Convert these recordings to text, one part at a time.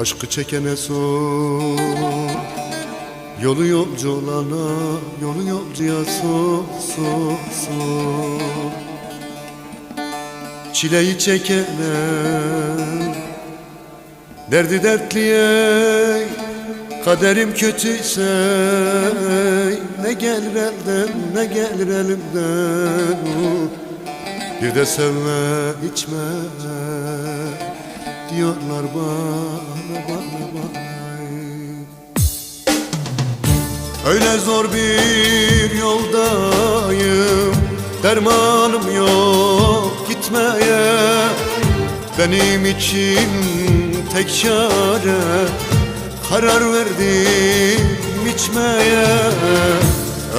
Aşkı çekene sor. Yolu yolcu olana Yolu yolcuya sor sor sor. Çileyi çekene Derdi dertliye Kaderim kötüyse Ne gelir elden ne gelir elimden. Bir de sevme içme Diyorlar bana bana bana Öyle zor bir yoldayım Dermanım yok gitmeye. Benim için tek çare Karar verdim içmeye.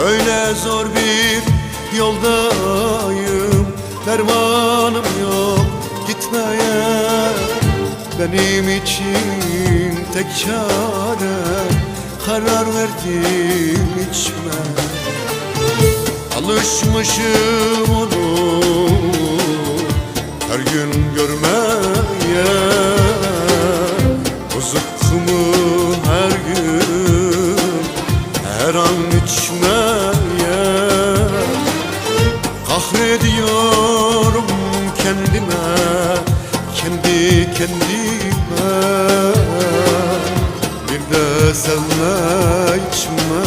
Öyle zor bir yoldayım Dermanım Benim için tek çare Karar verdim içme Alışmışım onu Her gün görmeye. Zıkkımı her gün Her an içmeye. Kahrediyorum kendime Bir de sevme içme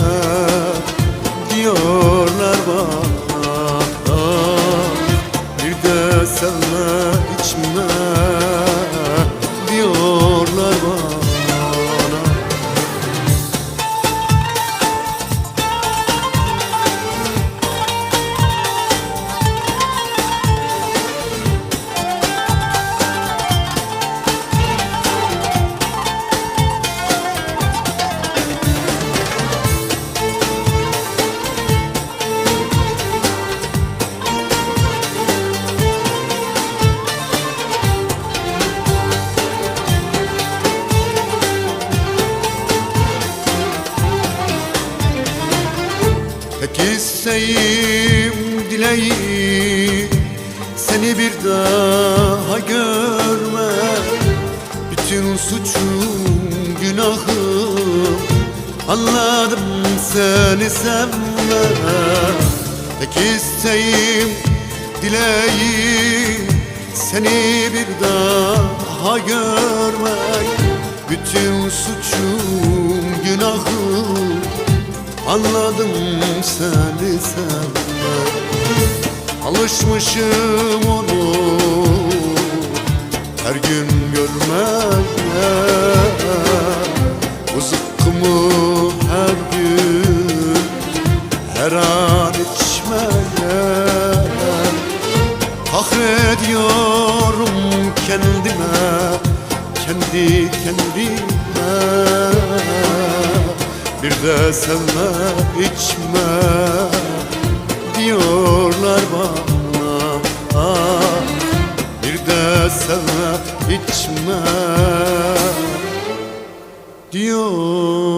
Tek isteğim dileğim Seni bir daha görme Bütün suçum günahım Anladım seni sevme Tek isteğim dileğim Seni bir daha görmek Bütün suçum günahım Anladım seni sevme Alışmışım onu. Her gün görmeye Bu zıkkımı her gün Her an içmeye Kahrediyorum kendime Kendi kendime bir de sevme içme diyorlar bana. Ah, Bir de sevme içme bana